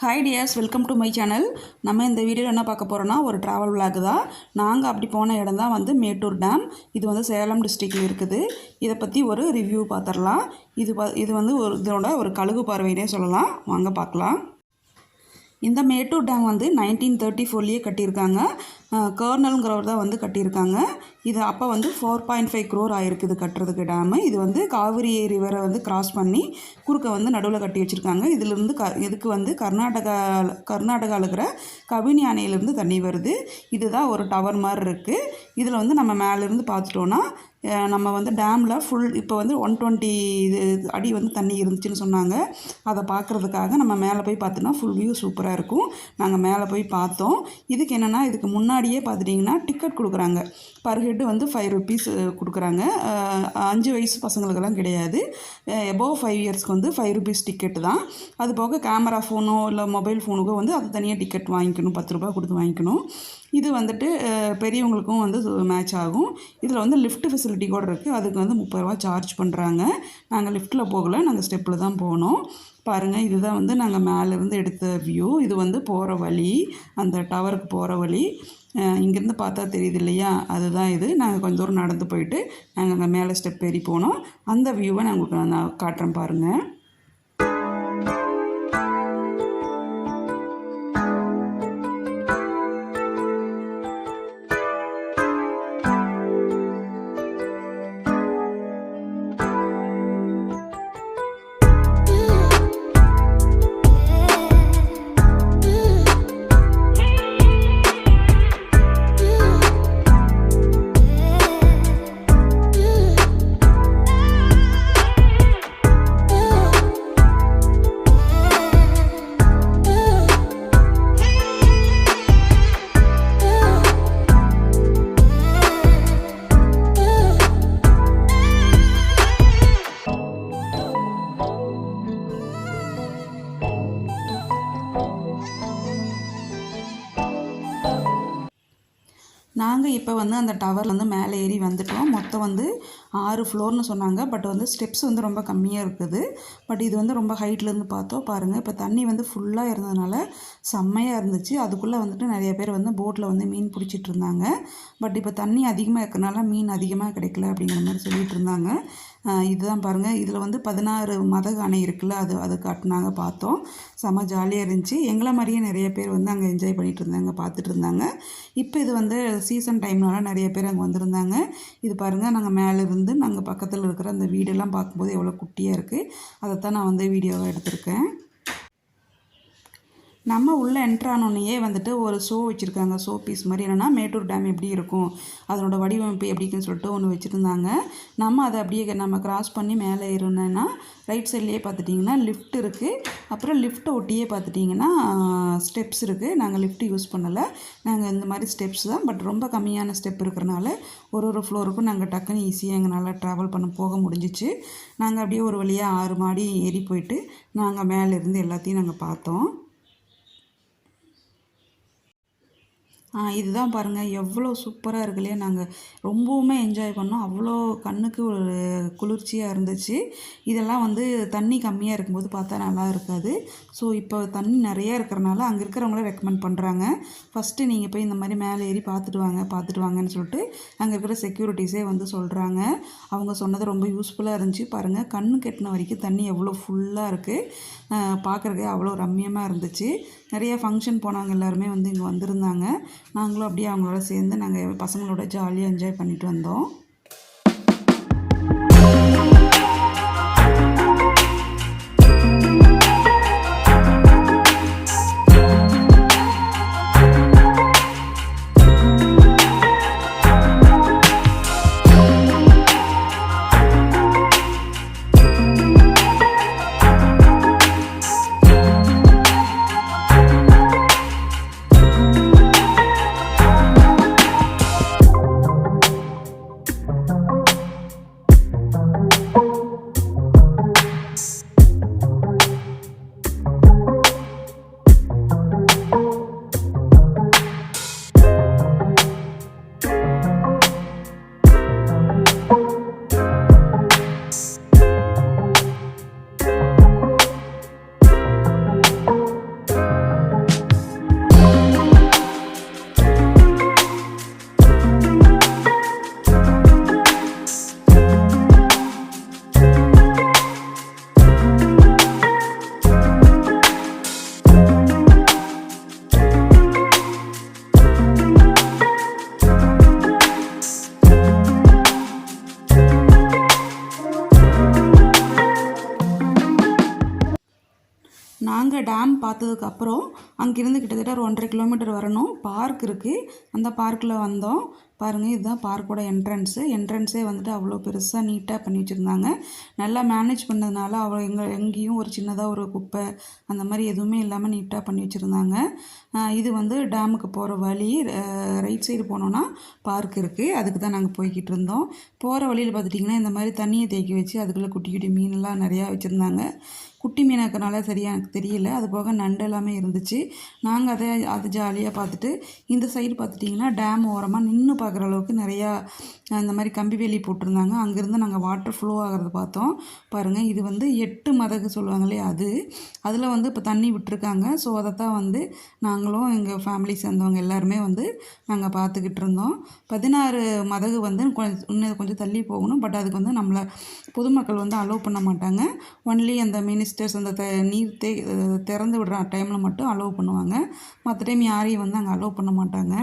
Hi dears welcome to my channel நம்ம இந்த வீடியோவில் என்ன பார்க்க போகிறோன்னா ஒரு ட்ராவல் விளாக் தான் நாங்கள் அப்படி போன இடம் தான் வந்து மேட்டூர் டேம் இது வந்து சேலம் டிஸ்ட்ரிக்டில் இருக்குது. இதை பற்றி ஒரு ரிவ்யூ பார்த்துடலாம் இது ப இது வந்து ஒரு இதோட ஒரு கழுகு பார்வையினே சொல்லலாம். வாங்க பார்க்கலாம் இந்த மேட்டூர் டேம் வந்து நைன்டீன் தேர்ட்டி ஃபோர்லேயே கட்டியிருக்காங்க. கர்னல்ங்கிறவர் தான் வந்து கட்டியிருக்காங்க. இது அப்போ வந்து ஃபோர் பாயிண்ட் ஃபைவ் க்ரோர் ஆயிருக்குது கட்டுறதுக்கு டேமு இது வந்து காவிரி ரிவரை வந்து கிராஸ் பண்ணி குறுக்க வந்து நடுவில் கட்டி வச்சுருக்காங்க. இதிலிருந்து க இதுக்கு வந்து கர்நாடகா கர்நாடகாவில் இருக்கிற கபினி அணையிலேருந்து தண்ணி வருது. இதுதான் ஒரு டவர் மாதிரி இருக்குது இதில் வந்து நம்ம மேலேருந்து பார்த்துட்டோன்னா நம்ம வந்து டேமில் ஃபுல் இப்போ வந்து ஒன் டுவெண்ட்டி இது அடி வந்து தண்ணி இருந்துச்சுன்னு சொன்னாங்க. அதை பார்க்குறதுக்காக நம்ம மேலே போய் பார்த்தோன்னா ஃபுல் வியூ சூப்பராக இருக்கும். நாங்கள் மேலே போய் பார்த்தோம். இதுக்கு என்னென்னா இதுக்கு முன்னாடியே பார்த்துட்டிங்கன்னா டிக்கெட் கொடுக்குறாங்க. பர் ஹெட்டு வந்து ஃபைவ் ருபீஸ் கொடுக்குறாங்க. அஞ்சு வயசு பசங்களுக்கெல்லாம் கிடையாது. எபோவ் ஃபைவ் இயர்ஸ்க்கு வந்து ஃபைவ் ருபீஸ் டிக்கெட்டு தான். அது போக கேமரா ஃபோனோ இல்லை மொபைல் ஃபோனுக்கோ வந்து அது தனியாக டிக்கெட் வாங்கிக்கணும். பத்து ரூபா கொடுத்து வாங்கிக்கணும். இது வந்துட்டு பெரியவங்களுக்கும் வந்து மேட்ச் ஆகும். இதில் வந்து லிஃப்ட் ஃபெசிலிட்டி கூட இருக்குது அதுக்கு வந்து முப்பது ரூபா சார்ஜ் பண்ணுறாங்க நாங்கள் லிஃப்ட்டில் போகல. நாங்கள் ஸ்டெப்பில் தான் போனோம். பாருங்கள் இதுதான் வந்து நாங்கள் மேலேருந்து எடுத்த வியூ இது வந்து போகிற வழி. அந்த டவருக்கு போகிற வழி. இங்கேருந்து பார்த்தா தெரியுது இல்லையா அதுதான் இது. நாங்கள் கொஞ்சம் தூரம் நடந்து போயிட்டு நாங்கள் அந்த மேலே ஸ்டெப் ஏறி போனோம். அந்த வியூவை நான் உங்களுக்கு நான் காட்டுறேன் பாருங்கள் இப்போ வந்து அந்த டவர்ல வந்து மேலே ஏறி வந்துட்டோம். மொத்தம் வந்து ஆறு ஃப்ளோர்னு சொன்னாங்க. பட் வந்து ஸ்டெப்ஸ் வந்து ரொம்ப கம்மியாக இருக்குது. பட் இது வந்து ரொம்ப ஹைட்லேருந்து பார்த்தோம். பாருங்கள் இப்போ தண்ணி வந்து ஃபுல்லாக இருந்ததுனால செம்மையாக இருந்துச்சு. அதுக்குள்ளே வந்துட்டு நிறைய பேர் வந்து போட்டில் வந்து மீன் பிடிச்சிட்டு இருந்தாங்க. பட் இப்போ தண்ணி அதிகமாக இருக்கிறனால மீன் அதிகமாக கிடைக்கல அப்படிங்கிற மாதிரி சொல்லிட்டு இருந்தாங்க. இதுதான் பாருங்கள் இதில் வந்து பதினாறு மத அணை இருக்குல்ல அது அது காட்டினாங்க பார்த்தோம். செம ஜாலியாக இருந்துச்சு. எங்களை மாதிரியே நிறைய பேர் வந்து அங்கே என்ஜாய் பண்ணிகிட்டு இருந்தாங்க பார்த்துட்டு இருந்தாங்க. இப்போ இது வந்து சீசன் டைம்னால நிறைய பேர் அங்கே வந்திருந்தாங்க. இது பாருங்கள் நாங்கள் மேலே இருந்து நாங்கள் பக்கத்தில் இருக்கிற அந்த வீடெல்லாம் பார்க்கும்போது எவ்வளோ குட்டியாக இருக்குது அதைத்தான் நான் வந்து வீடியோவாக எடுத்திருக்கேன். நம்ம உள்ளே என்ட்ரானோடனேயே வந்துட்டு ஒரு ஷோ வச்சுருக்காங்க ஷோ பீஸ் மாதிரி. என்னென்னா மேட்டூர் டேம் எப்படி இருக்கும் அதனோட வடிவமைப்பு எப்படின்னு சொல்லிட்டு ஒன்று வச்சுருந்தாங்க. நம்ம அதை அப்படியே நம்ம கிராஸ் பண்ணி மேலே ஏறணுன்னா ரைட் சைட்லேயே பார்த்துட்டிங்கன்னா லிஃப்ட் இருக்குது அப்புறம் லிஃப்ட்டை ஒட்டியே பார்த்துட்டிங்கன்னா ஸ்டெப்ஸ் இருக்குது நாங்கள் லிஃப்ட் யூஸ் பண்ணலை. நாங்கள் இந்த மாதிரி ஸ்டெப்ஸ் தான். பட் ரொம்ப கம்மியான ஸ்டெப் இருக்கிறனால ஒரு ஒரு ஃப்ளோருக்கும் நாங்கள் டக்குன்னு ஈஸியாக எங்களால் ட்ராவல் பண்ண போக முடிஞ்சிச்சு. நாங்கள் அப்படியே ஒரு வழியாக ஆறு மாடி ஏறி போயிட்டு நாங்கள் மேலே இருந்து எல்லாத்தையும் நாங்கள் பார்த்தோம். இதுதான் பாருங்கள் எவ்வளோ சூப்பராக இருக்கு இல்லையா நாங்கள் ரொம்பவுமே என்ஜாய் பண்ணோம். அவ்வளோ கண்ணுக்கு ஒரு குளிர்ச்சியாக இருந்துச்சு. இதெல்லாம் வந்து தண்ணி கம்மியாக இருக்கும்போது பார்த்தா நல்லா இருக்காது. ஸோ இப்போ தண்ணி நிறையா இருக்கிறனால அங்கே இருக்கிறவங்கள ரெக்கமெண்ட் பண்ணுறாங்க ஃபஸ்ட்டு நீங்கள் போய் இந்த மாதிரி மேலே ஏறி பார்த்துட்டு வாங்க பார்த்துட்டு வாங்கன்னு சொல்லிட்டு அங்கே இருக்கிற செக்யூரிட்டிஸே வந்து சொல்கிறாங்க அவங்க சொன்னது ரொம்ப யூஸ்ஃபுல்லாக இருந்துச்சு. பாருங்கள் கண்ணு கெட்டின வரைக்கும் தண்ணி எவ்வளோ ஃபுல்லாக இருக்குது பார்க்குறதுக்கே அவ்வளோ ரம்மியமாக இருந்துச்சு. நிறைய ஃபங்க்ஷன் போனாங்க எல்லாருமே வந்து இங்கே வந்திருந்தாங்க. நாங்களும் அப்படியே அவங்களோட சேர்ந்து நாங்கள் பசங்களோட ஜாலியாக என்ஜாய் பண்ணிட்டு வந்தோம். நாங்கள் டேம் பார்த்ததுக்கப்புறம் அங்கேருந்து கிட்டத்தட்ட ஒரு ஒன்றரை கிலோமீட்டர் வரணும். பார்க் இருக்குது அந்த பார்க்கில் வந்தோம். பாருங்கள் இதுதான் பார்க்கோட என்ட்ரன்ஸு என்ட்ரன்ஸே வந்துட்டு அவ்வளோ பெருசாக நீட்டாக பண்ணி வச்சுருந்தாங்க. நல்லா மேனேஜ் பண்ணதுனால அவ்வளோ எங்கள் எங்கேயும் ஒரு சின்னதாக ஒரு குப்பை அந்த மாதிரி எதுவுமே இல்லாமல் நீட்டாக பண்ணி வச்சுருந்தாங்க. இது வந்து டேமுக்கு போகிற வழி ரைட் சைடு போனோன்னா பார்க் இருக்குது அதுக்கு தான் நாங்கள் போய்கிட்டு இருந்தோம். போகிற வழியில் பார்த்துட்டிங்கன்னா இந்த மாதிரி தண்ணியை தேக்கி வச்சு அதுக்குள்ளே குட்டி குட்டி மீன்லாம் நிறையா வச்சுருந்தாங்க. குட்டி மீனாக இருக்கிறனால சரியாக எனக்கு தெரியல. அது போக நண்டு எல்லாமே இருந்துச்சு. நாங்கள் அதை அது ஜாலியாக பார்த்துட்டு இந்த சைடு பார்த்துட்டிங்கன்னா டேம் ஓரமாக நின்று பார்க்குற அளவுக்கு நிறையா இந்த மாதிரி கம்பி வேலி போட்டிருந்தாங்க. அங்கேருந்து நாங்கள் வாட்டர் ஃப்ளோ ஆகிறத பார்த்தோம். பாருங்கள் இது வந்து எட்டு மதகு சொல்லுவாங்களே அது. அதில் வந்து இப்போ தண்ணி விட்டுருக்காங்க. ஸோ அதை தான் வந்து நாங்களும் எங்கள் ஃபேமிலி சேர்ந்தவங்க எல்லாருமே வந்து நாங்கள் பார்த்துக்கிட்டு இருந்தோம். பதினாறு மதகு வந்து கொஞ்சம் இன்னும் கொஞ்சம் தள்ளி போகணும். பட் அதுக்கு வந்து நம்மளை பொதுமக்கள் வந்து அலோவ் பண்ண மாட்டாங்க. ஒன்லி அந்த மினிஸ்டர்ஸ் அந்த த நீர் தே திறந்து விடுற டைமில் மட்டும் அலோவ் பண்ணுவாங்க. மற்ற டைம் யாரையும் வந்து அங்கே அலோவ் பண்ண மாட்டாங்க.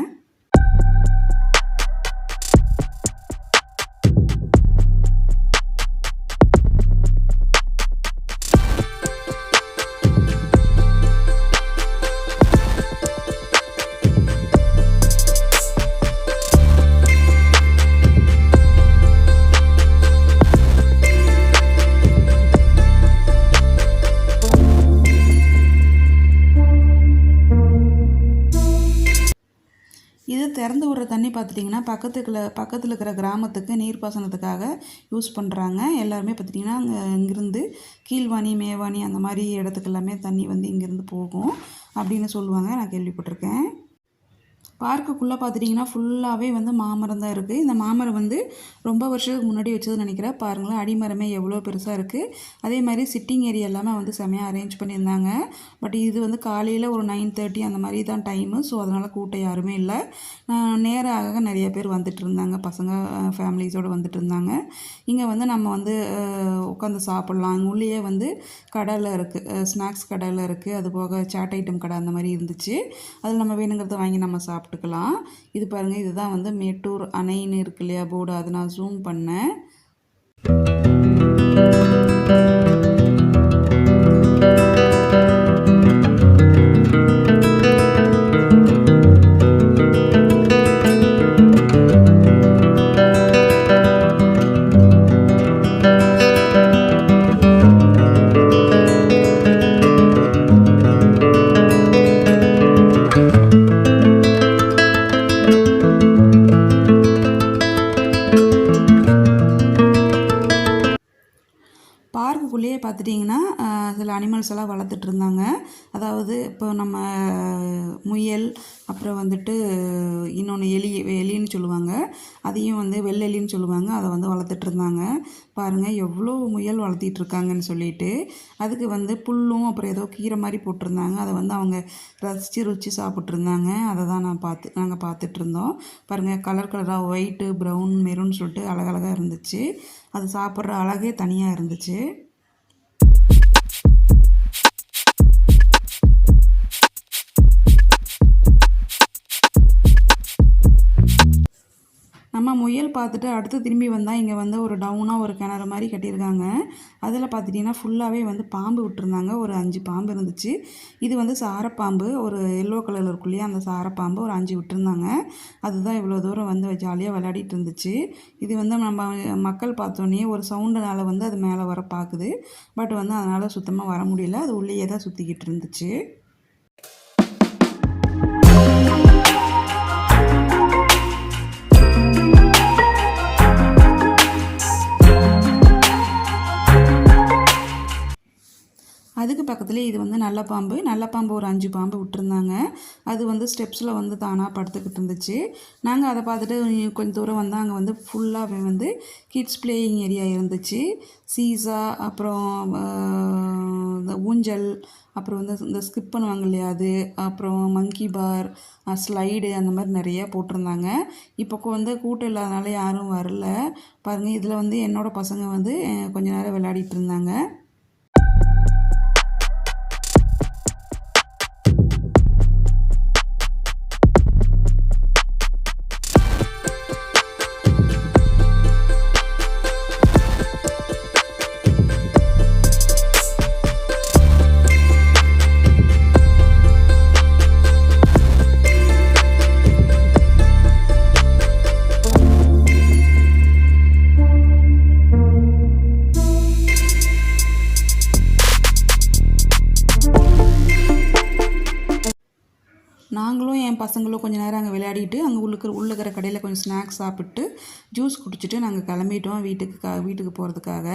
திறந்து விடுற தண்ணி பார்த்துட்டிங்கன்னா பக்கத்துக்குள்ள பக்கத்தில் இருக்கிற கிராமத்துக்கு நீர்ப்பாசனத்துக்காக யூஸ் பண்ணுறாங்க எல்லாருமே பார்த்துட்டிங்கன்னா அங்கே இங்கேருந்து கீழ்வாணி மேவாணி அந்த மாதிரி இடத்துக்கு எல்லாமே தண்ணி வந்து இங்கேருந்து போகும் அப்படின்னு சொல்லுவாங்க. நான் கேள்விப்பட்டிருக்கேன். பார்க்குக்குள்ளே பார்த்துட்டிங்கன்னா ஃபுல்லாகவே வந்து மாமரம் தான் இருக்குது இந்த மாமரம் வந்து ரொம்ப வருஷத்துக்கு முன்னாடி வச்சதுன்னு நினைக்கிறேன். பாருங்களேன் அடிமரமே எவ்வளோ பெருசாக இருக்குது அதே மாதிரி சிட்டிங் ஏரியா எல்லாமே வந்து செமையாக அரேஞ்ச் பண்ணியிருந்தாங்க. பட் இது வந்து காலையில் ஒரு நைன் தேர்ட்டி அந்த மாதிரி தான் டைமு ஸோ அதனால் கூட்டம் யாருமே இல்லை. நேரம் ஆக நிறைய பேர் வந்துட்டு இருந்தாங்க. பசங்க ஃபேமிலிஸோடு வந்துட்டு இருந்தாங்க. இங்கே வந்து நம்ம வந்து உட்காந்து சாப்பிட்லாம். அங்கே உள்ளேயே வந்து கடையில் இருக்குது ஸ்நாக்ஸ் கடையில் இருக்குது அது போக சாட் ஐட்டம் கடை அந்த மாதிரி இருந்துச்சு. அதில் நம்ம வேணுங்கிறத வாங்கி நம்ம சாப்பிட்டோம் சாப்பிட்டுக்கலாம் இது பாருங்கள் இதுதான் வந்து மேட்டூர் அணைன்னு இருக்கு இல்லையா போர்டு. அதை நான் ஜூம் பண்ணேன். பார்க்குக்குள்ளேயே பார்த்துட்டிங்கன்னா சில அனிமல்ஸ் எல்லாம் வளர்த்துட்டு இருந்தாங்க. அதாவது இப்போ நம்ம முயல் அப்புறம் வந்துட்டு இன்னொன்று எலி எலின்னு சொல்லுவாங்க. அதையும் வந்து வெள்ளெலின்னு சொல்லுவாங்க. அதை வந்து வளர்த்துட்டு இருந்தாங்க. பாருங்கள் எவ்வளோ முயல் வளர்த்திட்டு இருக்காங்கன்னு சொல்லிட்டு. அதுக்கு வந்து புல்லும் அப்புறம் ஏதோ கீரை மாதிரி போட்டிருந்தாங்க. அதை வந்து அவங்க ரசித்து ருச்சி சாப்பிட்ருந்தாங்க அதை தான் நான் பார்த்து நாங்கள் பார்த்துட்டு இருந்தோம். பாருங்கள் கலர் கலராக ஒயிட்டு ப்ரௌன் மெரூன் சொல்லிட்டு அழகழகாக இருந்துச்சு. அது சாப்பிட்ற அழகே தனியாக இருந்துச்சு. புயல் பார்த்துட்டு அடுத்து திரும்பி வந்தால் இங்கே வந்து ஒரு டவுனாக ஒரு கிணறு மாதிரி கட்டியிருக்காங்க. அதில் பார்த்துட்டிங்கன்னா ஃபுல்லாகவே வந்து பாம்பு விட்டுருந்தாங்க. ஒரு அஞ்சு பாம்பு இருந்துச்சு. இது வந்து சாரப்பாம்பு. ஒரு எல்லோ கலரில் இருக்குள்ளேயே அந்த சாரப்பாம்பு ஒரு அஞ்சு விட்டுருந்தாங்க. அதுதான் இவ்வளோ தூரம் வந்து ஜாலியாக விளையாடிட்டு இருந்துச்சு. இது வந்து நம்ம மக்கள் பார்த்தோன்னே ஒரு சவுண்டுனால வந்து அது மேலே வர பார்க்குது. பட் வந்து அதனால் சுத்தமாக வர முடியல. அது உள்ளேயே தான் சுற்றிக்கிட்டு இருந்துச்சு. அதுக்கு இது வந்து நல்ல பாம்பு. நல்ல பாம்பு ஒரு அஞ்சு பாம்பு விட்டுருந்தாங்க. அது வந்து ஸ்டெப்ஸில் வந்து தானாக படுத்துக்கிட்டு இருந்துச்சு. நாங்கள் அதை பார்த்துட்டு கொஞ்சம் தூரம் வந்து அங்கே வந்து ஃபுல்லாகவே வந்து கிட்ஸ் பிளேயிங் ஏரியா இருந்துச்சு. சீசா அப்புறம் இந்த ஊஞ்சல் அப்புறம் வந்து இந்த ஸ்கிப் பண்ணுவாங்க இல்லையா அது? அப்புறம் மங்கி பார் ஸ்லைடு அந்த மாதிரி நிறைய போட்டிருந்தாங்க. இப்போ வந்து கூட்டம் இல்லாதனால யாரும் வரல. பாருங்கள் இதில் வந்து என்னோடய பசங்க வந்து கொஞ்ச நேரம் விளையாடிட்டு இருந்தாங்க. பசங்களும் கொஞ்சம் நேரம் அங்கே விளையாடிட்டு அங்கே உள்ளுக்கு உள்ளுக்கிற கடையில் கொஞ்சம் ஸ்நாக்ஸ் சாப்பிட்டு ஜூஸ் குடிச்சிட்டு நாங்கள் கிளம்பிட்டோம் வீட்டுக்கு க வீட்டுக்கு போகிறதுக்காக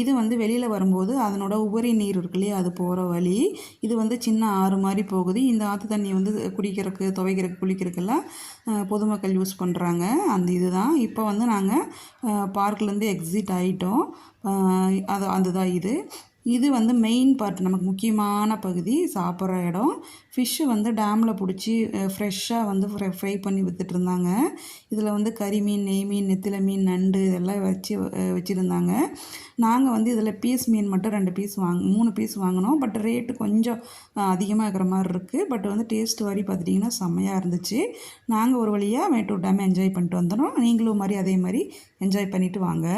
இது வந்து வெளியில் வரும்போது அதனோட உபரி நீர் இருக்கு இல்லையா அது போகிற வழி. இது வந்து சின்ன ஆறு மாதிரி போகுது. இந்த ஆற்று தண்ணி வந்து குடிக்கிறதுக்கு துவைக்கிறதுக்கு குளிக்கிறதுக்கெல்லாம் பொதுமக்கள் யூஸ் பண்ணுறாங்க அந்த இதுதான். இப்போ வந்து நாங்கள் பார்க்லேருந்து எக்ஸிட் ஆகிட்டோம் அது அதுதான் இது. இது வந்து மெயின் பார்ட் நமக்கு முக்கியமான பகுதி சாப்பிட்ற இடம். ஃபிஷ்ஷு வந்து டேமில் பிடிச்சி ஃப்ரெஷ்ஷாக வந்து ஃப்ரை ஃப்ரை பண்ணி வித்துட்டு இருந்தாங்க இதில் வந்து கறி மீன் நெய் மீன் நெத்தில மீன் நண்டு இதெல்லாம் வச்சு வச்சுருந்தாங்க. நாங்கள் வந்து இதில் பீஸ் மீன் மட்டும் ரெண்டு பீஸ் வாங் மூணு பீஸ் வாங்கினோம். பட் ரேட்டு கொஞ்சம் அதிகமாக இருக்கிற மாதிரி இருக்குது பட் வந்து டேஸ்ட் வரி பார்த்துட்டிங்கன்னா செம்மையாக இருந்துச்சு. நாங்கள் ஒரு வழியாக மேட்டூர் டேம் என்ஜாய் பண்ணிட்டு வந்துடும் நீங்களும் மாதிரி அதே மாதிரி என்ஜாய் பண்ணிவிட்டு வாங்க.